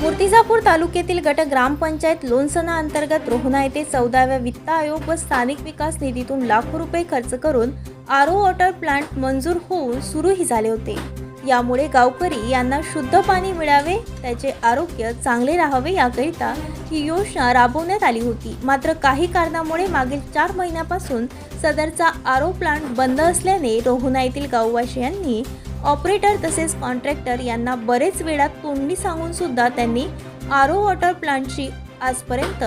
मूर्तिजापूर तालुक्यातील गट ग्रामपंचायत लोणसना अंतर्गत रोहना येथे चौदाव्या वित्त आयोग व स्थानिक विकास निधीतून लाखो रुपये खर्च करून आरो वॉटर प्लांट मंजूर होऊन सुरूही झाले होते. यामुळे गावकरी यांना शुद्ध पाणी मिळावे त्याचे आरोग्य चांगले राहावे याकरिता ही योजना राबवण्यात आली होती. मात्र काही कारणामुळे मागील चार महिन्यापासून सदरचा आरो प्लांट बंद असल्याने रोहुना येथील गाववासियांनी ऑपरेटर तसेच कॉन्ट्रॅक्टर यांना बरेच वेळा तोंडी सांगून सुद्धा त्यांनी आरो वॉटर प्लांटची आजपर्यंत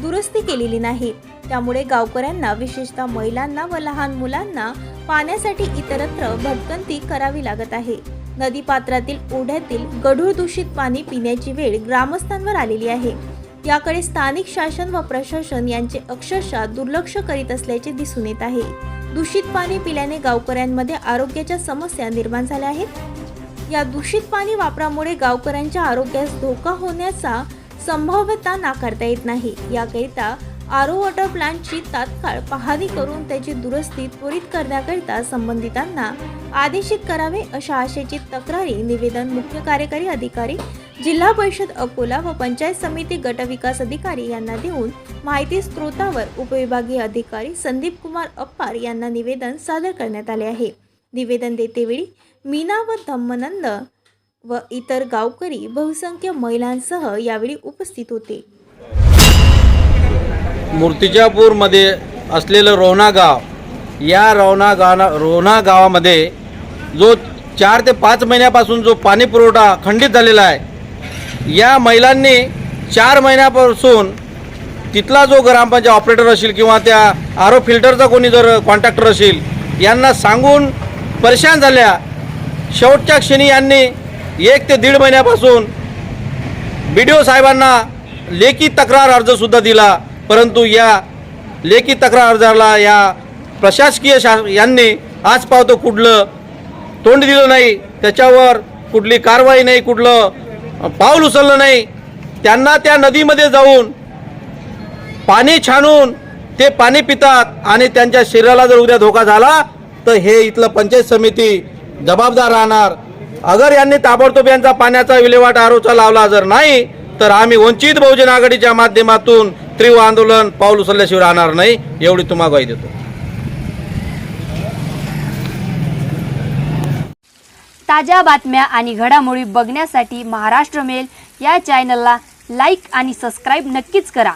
दुरुस्ती केलेली नाही. त्यामुळे गावकऱ्यांना विशेषतः महिलांना व लहान मुलांना पाण्यासाठी इतरत्र भटकंती करावी लागत आहे. नदीपात्रातील ओढ्यातील गढूळ दूषित पाणी पिण्याची वेळ ग्रामस्थांवर आलेली आहे. याकडे स्थानिक शासन व प्रशासन यांचे अक्षरशः दुर्लक्ष करीत असल्याचे दिसून येत आहे. दूषित पाणी पिल्याने गावकऱ्यांमध्ये आरोग्याच्या समस्या निर्माण झाल्या आहेत. या दूषित पाणी वापरामुळे गावकऱ्यांच्या आरोग्यास धोका होण्याचा संभाव्यता नाकारता येत नाही. याकरिता आरो वॉटर प्लांटची तात्काळ पाहणी करून त्याची दुरुस्ती त्वरित करण्याकरिता संबंधितांना आदेशित करावे अशा आशेची तक्रारी निवेदन मुख्य कार्यकारी अधिकारी जिल्हा परिषद अकोला व पंचायत समिती गट विकास अधिकारी यांना देऊन माहिती स्त्रोतावर उपविभागीय अधिकारी संदीप कुमार अप्पार यांना निवेदन सादर करण्यात आले आहे. निवेदन देतेवेळी मीना व धम्मनंद व इतर गावकरी बहुसंख्य महिलांसह यावेळी उपस्थित होते. मूर्तिजापूरमध्ये असलेलं रोहना गाव या रोहना गावा रोहना गावामध्ये जो चार ते पाच महिन्यापासून जो पाणी पुरवठा खंडित झालेला आहे या महिलांनी चार महिन्यापासून तिथला जो ग्रामपंचायत ऑपरेटर असेल किंवा त्या आरो फिल्टरचा कोणी जर कॉन्ट्रॅक्टर असेल यांना सांगून परेशान झाल्या. शेवटच्या क्षणी यांनी एक ते दीड महिन्यापासून बी डी ओ साहेबांना लेखी तक्रार अर्जसुद्धा दिला. परंतु या लेखी तक्रार अर्जाला या प्रशासकीय शा यांनी आज पावतो कुठलं तोंड दिलं नाही त्याच्यावर कुठली कारवाई नाही कुठलं पाऊल उचललं नाही त्यांना त्या नदीमध्ये जाऊन पाणी छानून ते पाणी पितात आणि त्यांच्या शरीराला जर उद्या धोका झाला तर हे इथलं पंचायत समिती जबाबदार राहणार. अगर यांनी ताबडतोब यांचा पाण्याचा विल्हेवाट आरोचा लावला जर नाही तर आम्ही वंचित बहुजन आघाडीच्या माध्यमातून तीव्र आंदोलन पाऊल उचलल्याशिवाय राहणार नाही एवढी तुम्हाला ग्वाही देतो. ताज्या बातम्या आणि घडामोडी बघण्यासाठी महाराष्ट्र मेल या चॅनलला लाईक आणि सबस्क्राईब नक्कीच करा.